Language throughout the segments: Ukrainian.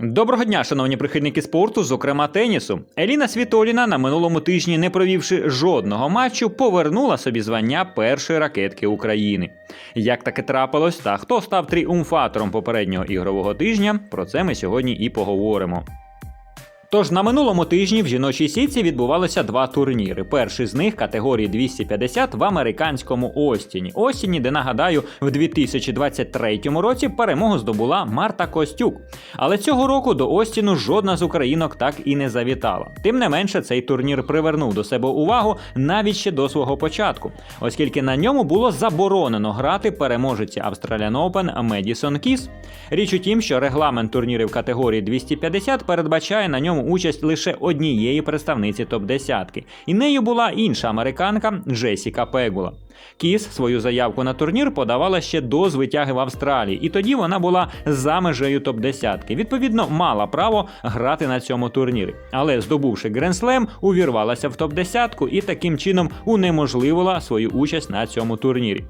Доброго дня, шановні прихильники спорту, зокрема тенісу. Еліна Світоліна на минулому тижні, не провівши жодного матчу, повернула собі звання першої ракетки України. Як таке трапилось та хто став тріумфатором попереднього ігрового тижня, про це ми сьогодні і поговоримо. Тож на минулому тижні в жіночій сітці відбувалося два турніри. Перший з них категорії 250 в американському Остіні. Остіні, де нагадаю, в 2023 році перемогу здобула Марта Костюк. Але цього року до Остіну жодна з українок так і не завітала. Тим не менше, цей турнір привернув до себе увагу навіть ще до свого початку, оскільки на ньому було заборонено грати переможеці Australian Open Медісон Кіс. Річ у тім, що регламент турнірів категорії 250 передбачає на ньому участь лише однієї представниці топ-10, і нею була інша американка Джесіка Пегула. Кіс свою заявку на турнір подавала ще до звитяги в Австралії, і тоді вона була за межею топ-10. Відповідно, мала право грати на цьому турнірі. Але здобувши Гренслем, увірвалася в топ-10 і таким чином унеможливила свою участь на цьому турнірі.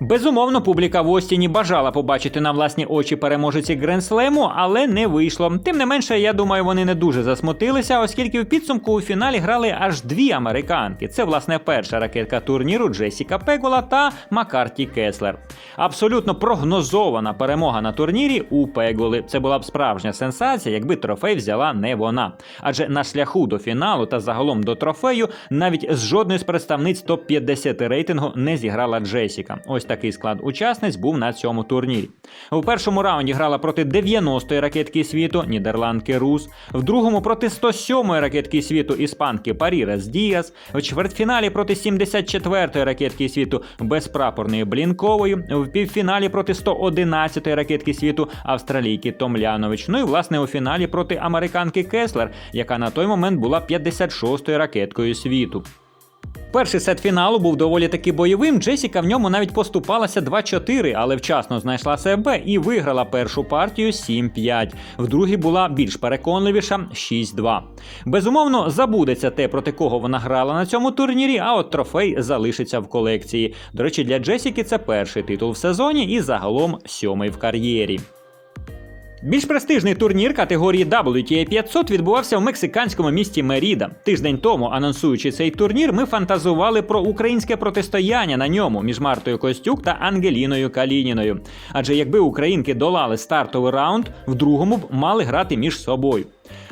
Безумовно, публіка в Остіні бажала побачити на власні очі переможеці Гренслему, але не вийшло. Тим не менше, я думаю, вони не дуже засмутилися, оскільки в підсумку у фіналі грали аж дві американки. Це власне перша ракетка турніру Джесіка Пегула та Маккарті Кеслер. Абсолютно прогнозована перемога на турнірі у Пегули. Це була б справжня сенсація, якби трофей взяла не вона. Адже на шляху до фіналу та загалом до трофею навіть з жодної з представниць топ-50 рейтингу не зіграла Джесіка. Ось такий склад учасниць був на цьому турнірі. У першому раунді грала проти 90-ї ракетки світу нідерландки Рус, в другому проти 107-ї ракетки світу іспанки Парірес Діас, в чвертьфіналі проти 74-ї ракетки світу безпрапорної Блінкової, в півфіналі проти 111-ї ракетки світу австралійки Томлянович. Ну і власне у фіналі проти американки Кеслер, яка на той момент була 56-ю ракеткою світу. Перший сет фіналу був доволі таки бойовим. Джесіка в ньому навіть поступалася 2-4, але вчасно знайшла себе і виграла першу партію 7-5. В другій була більш переконливіша 6-2. Безумовно, забудеться те, проти кого вона грала на цьому турнірі, а от трофей залишиться в колекції. До речі, для Джесіки це перший титул в сезоні і загалом сьомий в кар'єрі. Більш престижний турнір категорії WTA 500 відбувався в мексиканському місті Меріда. Тиждень тому, анонсуючи цей турнір, ми фантазували про українське протистояння на ньому між Мартою Костюк та Ангеліною Калініною. Адже якби українки долали стартовий раунд, в другому б мали грати між собою.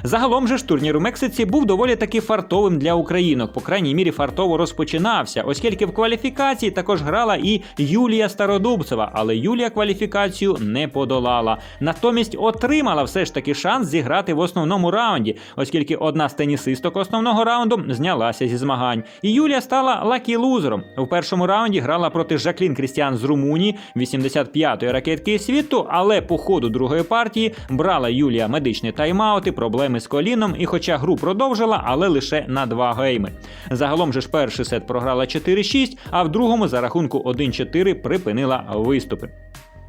Загалом же ж турнір у Мексиці був доволі таки фартовим для українок, по крайній мірі фартово розпочинався, оскільки в кваліфікації також грала і Юлія Стародубцева, але Юлія кваліфікацію не подолала. Натомість отримала все ж таки шанс зіграти в основному раунді, оскільки одна з тенісисток основного раунду знялася зі змагань. І Юлія стала лакі-лузером. У першому раунді грала проти Жаклін Крістіан з Румунії, 85-ї ракетки світу, але по ходу другої партії брала Юлія медичні тайм-аути, проблеми з коліном, і хоча гру продовжила, але лише на два гейми. Загалом же ж перший сет програла 4-6, а в другому за рахунку 1-4 припинила виступи.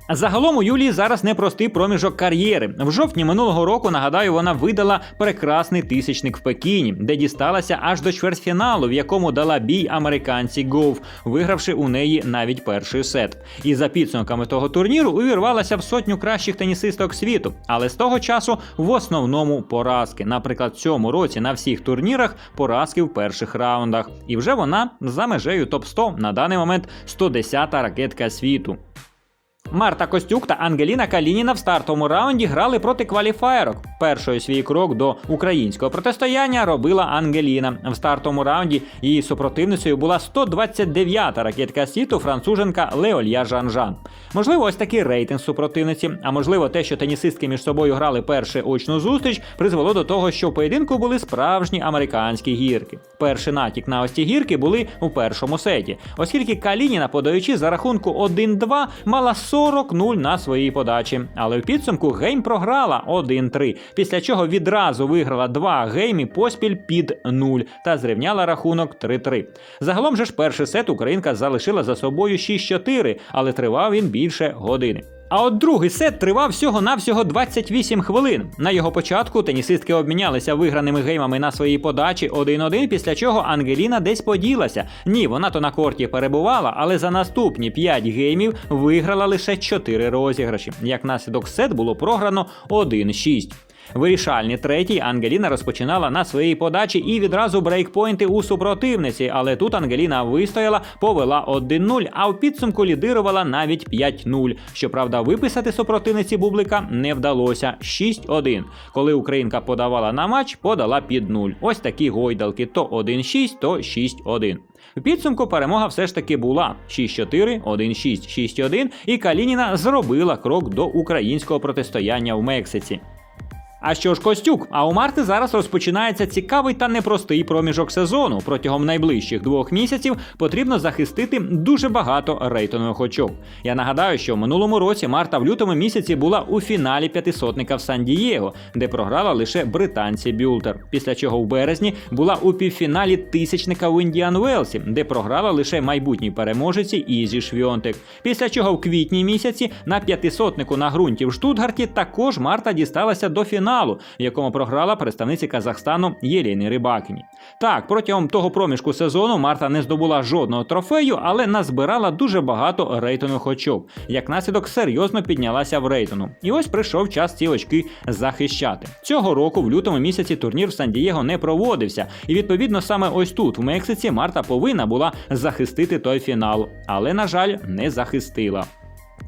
Загалом у Юлії зараз непростий проміжок кар'єри. В жовтні минулого року, нагадаю, вона видала прекрасний тисячник в Пекіні, де дісталася аж до чвертьфіналу, в якому дала бій американці Гоуф, вигравши у неї навіть перший сет. І за підсумками того турніру увірвалася в сотню кращих тенісисток світу, але з того часу в основному поразки. Наприклад, цьому році на всіх турнірах поразки в перших раундах. І вже вона за межею топ 100 на даний момент 110-та ракетка світу. Марта Костюк та Ангеліна Калініна в стартовому раунді грали проти кваліфаєрок. Першою свій крок до українського протистояння робила Ангеліна. В стартовому раунді її супротивницею була 129-та ракетка світу француженка Леолья Жанжан. Можливо, ось такий рейтинг супротивниці, а можливо, те, що тенісистки між собою грали першу очну зустріч, призвело до того, що в поєдинку були справжні американські гірки. Перший натяк на ось ці гірки були у першому сеті, оскільки Калініна, подаючи за рахунку 1-2, мала 40-0 на своїй подачі. Але в підсумку гейм програла 1-3, після чого відразу виграла два геймі поспіль під 0 та зрівняла рахунок 3-3. Загалом же ж перший сет українка залишила за собою 6-4, але тривав він більше години. А от другий сет тривав всього-навсього 28 хвилин. На його початку тенісистки обмінялися виграними геймами на своїй подачі 1-1, після чого Ангеліна десь поділася. Ні, вона то на корті перебувала, але за наступні 5 геймів виграла лише 4 розіграші. Як наслідок сет було програно 1-6. Вирішальний третій Ангеліна розпочинала на своїй подачі і відразу брейкпойнти у супротивниці, але тут Ангеліна вистояла, повела 1-0, а в підсумку лідирувала навіть 5-0. Щоправда, виписати супротивниці Бублика не вдалося 6-1. Коли українка подавала на матч, подала під 0. Ось такі гойдалки: то 1-6, то 6-1. В підсумку перемога все ж таки була 6-4, 1-6, 6-1, і Калініна зробила крок до українського протистояння в Мексиці. А що ж Костюк? А у Марти зараз розпочинається цікавий та непростий проміжок сезону. Протягом найближчих двох місяців потрібно захистити дуже багато рейтингових очок. Я нагадаю, що в минулому році Марта в лютому місяці була у фіналі п'ятисотника в Сан-Дієго, де програла лише британці Бюлтер. Після чого в березні була у півфіналі тисячника в Індіан Велсі, де програла лише майбутній переможеці Ізі Швьонтик. Після чого в квітні місяці на п'ятисотнику на ґрунті в Штутгарті також Марта дісталася до фіналу, в якому програла представниці Казахстану Єлені Рибакіні. Так, протягом того проміжку сезону Марта не здобула жодного трофею, але назбирала дуже багато рейтингових очок. Як наслідок серйозно піднялася в рейтингу. І ось прийшов час ці очки захищати. Цього року, в лютому місяці, турнір в Сан-Дієго не проводився, і відповідно саме ось тут, в Мексиці, Марта повинна була захистити той фінал, але на жаль, не захистила.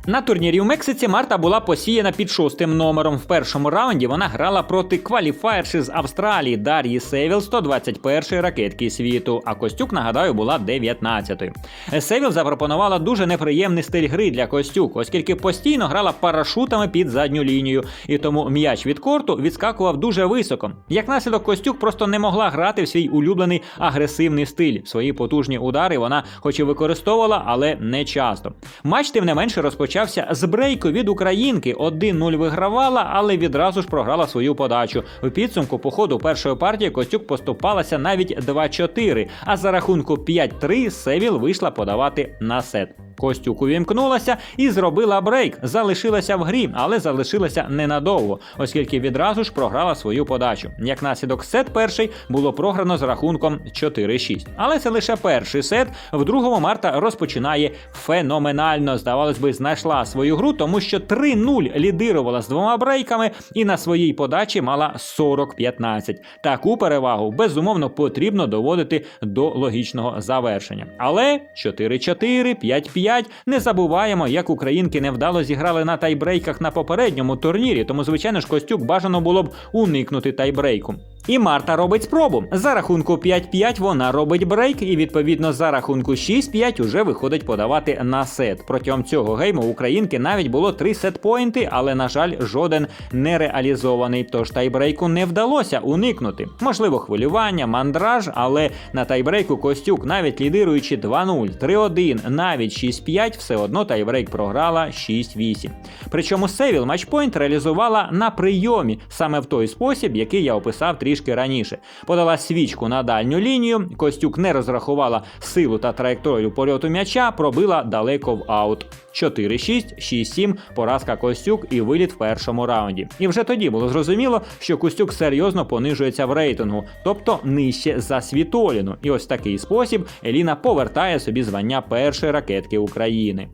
На турнірі в Мексиці Марта була посіяна під шостим номером. В першому раунді вона грала проти кваліфаєрші з Австралії Дар'ї Севіл 121-ї ракетки світу. А Костюк, нагадаю, була 19-ю. Севіл запропонувала дуже неприємний стиль гри для Костюк, оскільки постійно грала парашутами під задню лінію, і тому м'яч від корту відскакував дуже високо. Як наслідок, Костюк просто не могла грати в свій улюблений агресивний стиль. Свої потужні удари вона, хоч і використовувала, але не часто. Матч тим не менше розпочався з брейку від українки. 1-0 вигравала, але відразу ж програла свою подачу. У підсумку по ходу першої партії Костюк поступалася навіть 2-4, а за рахунку 5-3 Севіл вийшла подавати на сет. Костюк увімкнулася і зробила брейк. Залишилася в грі, але залишилася ненадовго, оскільки відразу ж програла свою подачу. Як наслідок, сет перший було програно з рахунком 4-6. Але це лише перший сет. В другому Марта розпочинає феноменально. Здавалось би, знайшла свою гру, тому що 3-0 лідирувала з двома брейками і на своїй подачі мала 40-15. Таку перевагу безумовно потрібно доводити до логічного завершення. Але 4-4, 5-5. Не забуваємо, як українки невдало зіграли на тайбрейках на попередньому турнірі, тому, звичайно ж, Костюк бажано було б уникнути тайбрейку. І Марта робить спробу. За рахунку 5-5 вона робить брейк, і відповідно за рахунку 6-5 уже виходить подавати на сет. Протягом цього гейму українки навіть було 3 сет-поінти, але, на жаль, жоден не реалізований. Тож тайбрейку не вдалося уникнути. Можливо, хвилювання, мандраж, але на тайбрейку Костюк, навіть лідируючи 2-0, 3-1, навіть 6-5, все одно тайбрейк програла 6-8. Причому Севіл матчпойнт реалізувала на прийомі, саме в той спосіб, який я описав трішки раніше. Подала свічку на дальню лінію, Костюк не розрахувала силу та траєкторію польоту м'яча, пробила далеко в аут. 4-6, 6-7, поразка Костюк і виліт в першому раунді. І вже тоді було зрозуміло, що Костюк серйозно понижується в рейтингу, тобто нижче за Світоліну. І ось такий спосіб Еліна повертає собі звання першої ракетки України.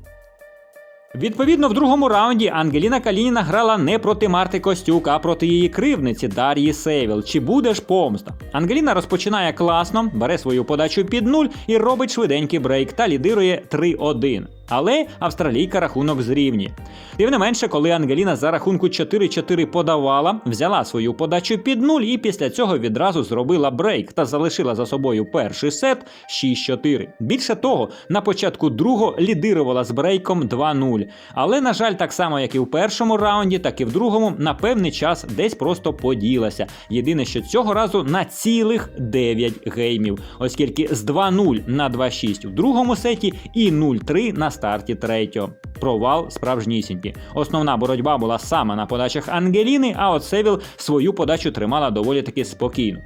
Відповідно, в другому раунді Ангеліна Калініна грала не проти Марти Костюк, а проти її кривниці Дар'ї Севіл. Чи буде ж помста? Ангеліна розпочинає класно, бере свою подачу під нуль і робить швиденький брейк та лідирує 3-1. Але австралійка рахунок зрівнює. Тим не менше, коли Ангеліна за рахунку 4-4 подавала, взяла свою подачу під нуль і після цього відразу зробила брейк та залишила за собою перший сет 6-4. Більше того, на початку другого лідирувала з брейком 2-0. Але, на жаль, так само, як і в першому раунді, так і в другому, на певний час десь просто поділася. Єдине, що цього разу на цілих 9 геймів, оскільки з 2-0 на 2-6 в другому сеті і 0-3 на старті третього. Провал справжнісінький. Основна боротьба була саме на подачах Ангеліни, а от Севіл свою подачу тримала доволі таки спокійно.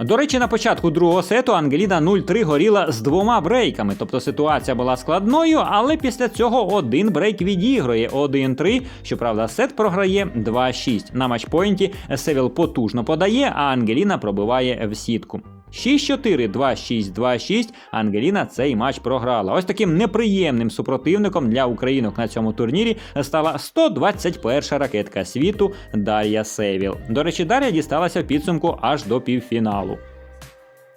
До речі, на початку другого сету Ангеліна 0-3 горіла з двома брейками, тобто ситуація була складною, але після цього один брейк відігрує 1-3. Щоправда, сет програє 2-6. На матчпойнті Севіл потужно подає, а Ангеліна пробиває в сітку. 6-4, 2-6, 2-6. Ангеліна цей матч програла. Ось таким неприємним супротивником для українок на цьому турнірі стала 121 ракетка світу Дар'я Севіл. До речі, Дар'я дісталася в підсумку аж до півфіналу.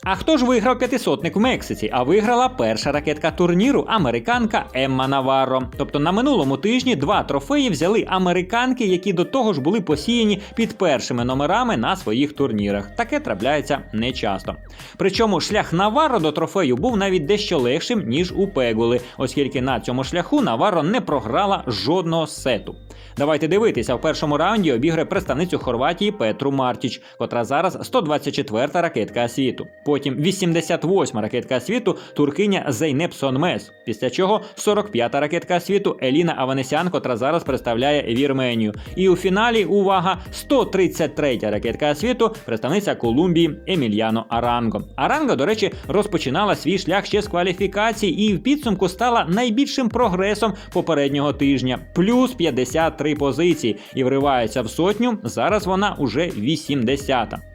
А хто ж виграв п'ятисотник в Мексиці? А виграла перша ракетка турніру американка Емма Наварро. Тобто на минулому тижні два трофеї взяли американки, які до того ж були посіяні під першими номерами на своїх турнірах. Таке трапляється нечасто. Причому шлях Наварро до трофею був навіть дещо легшим ніж у Пегули, оскільки на цьому шляху Наварро не програла жодного сету. Давайте дивитися в першому раунді обіграє представницю Хорватії Петру Мартіч, котра зараз 124-та ракетка світу. Потім 88-ма ракетка світу туркиня Зейнеп Сонмес. Після чого 45-та ракетка світу Еліна Аванесян, котра зараз представляє Вірменію. І у фіналі увага 133-я ракетка світу, представниця Колумбії Емільяно Аранго. Аранго, до речі, розпочинала свій шлях ще з кваліфікації і в підсумку стала найбільшим прогресом попереднього тижня. Плюс 53 позиції і вривається в сотню. Зараз вона уже 80-та.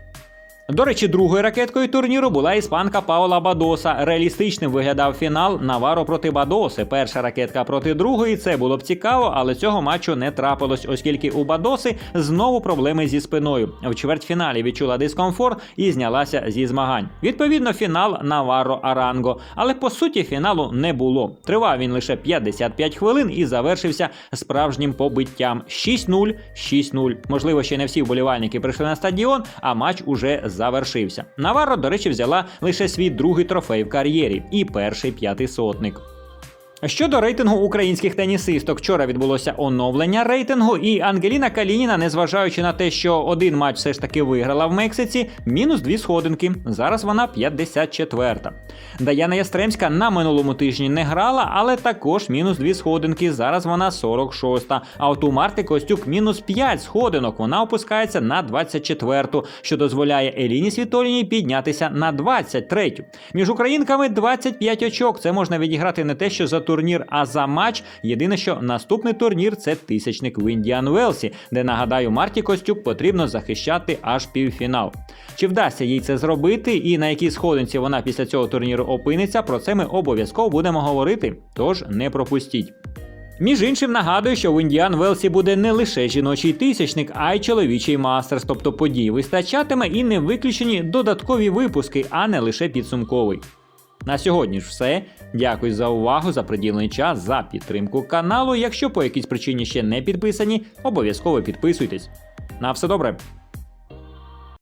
До речі, другою ракеткою турніру була іспанка Паула Бадоса. Реалістичним виглядав фінал Наваро проти Бадоси. Перша ракетка проти другої. Це було б цікаво, але цього матчу не трапилось, оскільки у Бадоси знову проблеми зі спиною. В чвертьфіналі відчула дискомфорт і знялася зі змагань. Відповідно, фінал Наваро Аранго. Але по суті фіналу не було. Тривав він лише 55 хвилин і завершився справжнім побиттям 6-0, 6-0. Можливо, ще не всі вболівальники прийшли на стадіон, а матч уже завершився. Наварро, до речі, взяла лише свій другий трофей в кар'єрі і перший п'ятисотник. Щодо рейтингу українських тенісисток, вчора відбулося оновлення рейтингу, і Ангеліна Калініна, незважаючи на те, що один матч все ж таки виграла в Мексиці, мінус дві сходинки. Зараз вона 54-та. Даяна Ястремська на минулому тижні не грала, але також мінус дві сходинки. Зараз вона 46-та. А от у Марти Костюк мінус 5 сходинок. Вона опускається на 24-ту, що дозволяє Еліні Світоліній піднятися на 23-ю. Між українками 25 очок. Це можна відіграти не те, що за турнір, а за матч. Єдине, що наступний турнір це тисячник в Індіан Велсі, де нагадаю, Марті Костюк потрібно захищати аж півфінал. Чи вдасться їй це зробити, і на якій сходинці вона після цього турніру опиниться? Про це ми обов'язково будемо говорити. Тож не пропустіть. Між іншим нагадую, що в Індіан Велсі буде не лише жіночий тисячник, а й чоловічий мастерс, тобто подій вистачатиме і не виключені додаткові випуски, а не лише підсумковий. На сьогодні ж все. Дякую за увагу, за приділений час, за підтримку каналу. Якщо по якійсь причині ще не підписані, обов'язково підписуйтесь. На все добре!